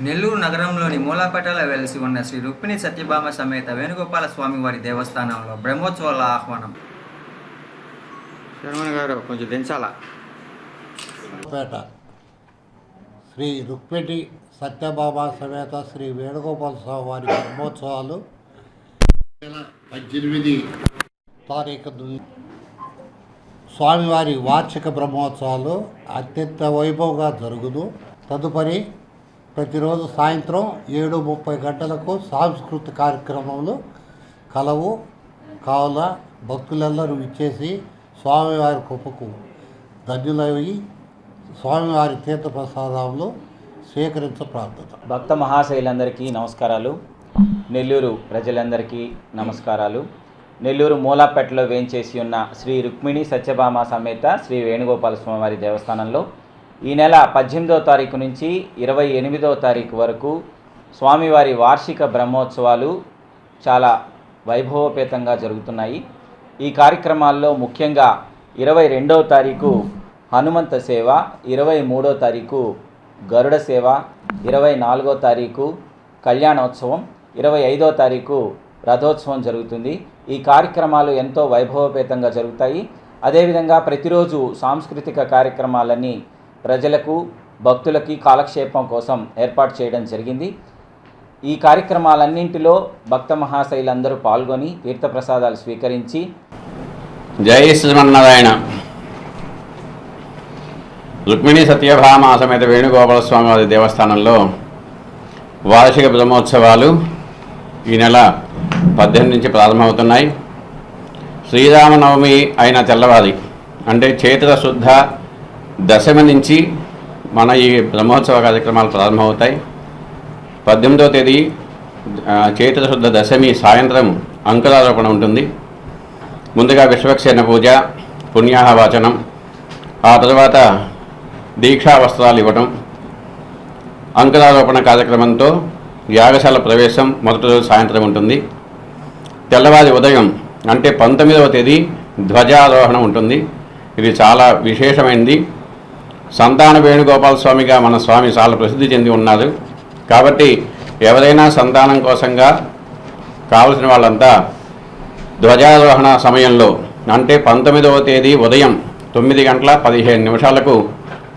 నెల్లూరు నగరంలోని మూలాపేటలో వెలిసి ఉన్న శ్రీ రుక్మిణి సత్యభామ సమేత వేణుగోపాల స్వామి వారి దేవస్థానంలో బ్రహ్మోత్సవాల ఆహ్వానం. శర్మన్ గారు కొంచెం దించాలా? పేట శ్రీ రుక్మిణి సత్యభామ సమేత శ్రీ వేణుగోపాల స్వామి వారి బ్రహ్మోత్సవాలు పద్దెనిమిది తారీఖు స్వామివారి వార్షిక బ్రహ్మోత్సవాలు అత్యంత వైభవంగా జరుగును. తదుపరి ప్రతిరోజు సాయంత్రం ఏడు ముప్పై గంటలకు సాంస్కృతిక కార్యక్రమాలు కలవు కావున భక్తులందరూ ఇచ్చేసి స్వామివారి కృపకు ధన్యులవి స్వామివారి తీర్థప్రసాదాలు స్వీకరించ ప్రార్థన భక్త మహాశైలందరికీ నమస్కారాలు. నెల్లూరు ప్రజలందరికీ నమస్కారాలు. నెల్లూరు మూలాపేటలో వేంచేసి ఉన్న శ్రీ రుక్మిణి సత్యభామ సమేత శ్రీ వేణుగోపాల స్వామివారి దేవస్థానంలో ఈ నెల పద్దెనిమిదో తారీఖు నుంచి ఇరవై ఎనిమిదో తారీఖు వరకు స్వామివారి వార్షిక బ్రహ్మోత్సవాలు చాలా వైభవోపేతంగా జరుగుతున్నాయి. ఈ కార్యక్రమాల్లో ముఖ్యంగా ఇరవై రెండవ తారీఖు హనుమంత సేవ ఇరవై మూడో తారీఖు గరుడ సేవ ఇరవై నాలుగో తారీఖు కళ్యాణోత్సవం ఇరవై ఐదో తారీఖు రథోత్సవం జరుగుతుంది. ఈ కార్యక్రమాలు ఎంతో వైభవపేతంగా జరుగుతాయి. అదేవిధంగా ప్రతిరోజు సాంస్కృతిక కార్యక్రమాలన్నీ ప్రజలకు భక్తులకి కాలక్షేపం కోసం ఏర్పాటు చేయడం జరిగింది. ఈ కార్యక్రమాలన్నింటిలో భక్త మహాశైలందరూ పాల్గొని తీర్థప్రసాదాలు స్వీకరించి జై శ్రీమన్నారాయణ. రుక్మిణి సత్యభామ సమేత వేణుగోపాల స్వామివారి దేవస్థానంలో వార్షిక బ్రహ్మోత్సవాలు ఈ నెల పద్దెనిమిది నుంచి ప్రారంభమవుతున్నాయి. శ్రీరామనవమి అయిన తెల్లవారి అంటే చైత్ర శుద్ధ దశమి నుంచి మన ఈ బ్రహ్మోత్సవ కార్యక్రమాలు ప్రారంభమవుతాయి. పద్దెనిమిదవ తేదీ ఆ, చైత్ర శుద్ధ దశమి సాయంత్రం అంకురారోపణ ఉంటుంది. ముందుగా విశ్వక్సేన పూజ పుణ్యాహవాచనం ఆ తర్వాత దీక్షా వస్త్రాలు ఇవ్వటం అంకురారోపణ కార్యక్రమంతో యాగశాల ప్రవేశం మొదటి రోజు సాయంత్రం ఉంటుంది. తెల్లవారి ఉదయం అంటే పంతొమ్మిదవ తేదీ ధ్వజారోహణ ఉంటుంది. ఇది చాలా విశేషమైనది సంతాన వేణుగోపాల స్వామిగా మన స్వామి చాలా ప్రసిద్ధి చెంది ఉన్నారు. కాబట్టి ఎవరైనా సంతానం కోసంగా కావలసిన వాళ్ళంతా ధ్వజారోహణ సమయంలో అంటే పంతొమ్మిదవ తేదీ ఉదయం తొమ్మిది గంటల పదిహేను నిమిషాలకు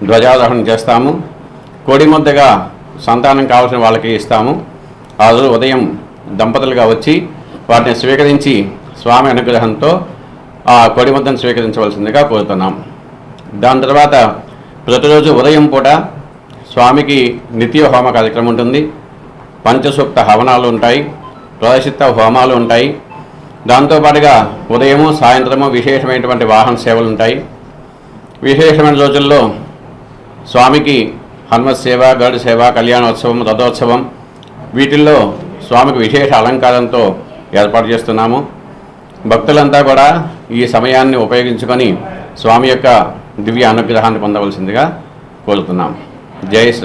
ధ్వజారోహణ చేస్తాము. కోడి ముద్దగా సంతానం కావాల్సిన వాళ్ళకి ఇస్తాము. ఆ రోజు ఉదయం దంపతులుగా వచ్చి వాటిని స్వీకరించి స్వామి అనుగ్రహంతో ఆ కోడిముద్దను స్వీకరించవలసిందిగా కోరుతున్నాం. దాని తర్వాత ప్రతిరోజు ఉదయం పూట స్వామికి నిత్య హోమ కార్యక్రమం ఉంటుంది. పంచసూక్త హవనాలు ఉంటాయి ప్రదర్శిత హోమాలు ఉంటాయి. దాంతోపాటుగా ఉదయము సాయంత్రము విశేషమైనటువంటి వాహన సేవలు ఉంటాయి. విశేషమైన రోజుల్లో స్వామికి హనుమత్ సేవ గరుడు సేవ కళ్యాణోత్సవం రథోత్సవం వీటిల్లో స్వామికి విశేష అలంకారంతో ఏర్పాటు చేస్తున్నాము. భక్తులంతా కూడా ఈ సమయాన్ని ఉపయోగించుకొని స్వామి యొక్క దివ్య అనుగ్రహాన్ని పొందవలసిందిగా కోరుతున్నాం. జై శ్రీ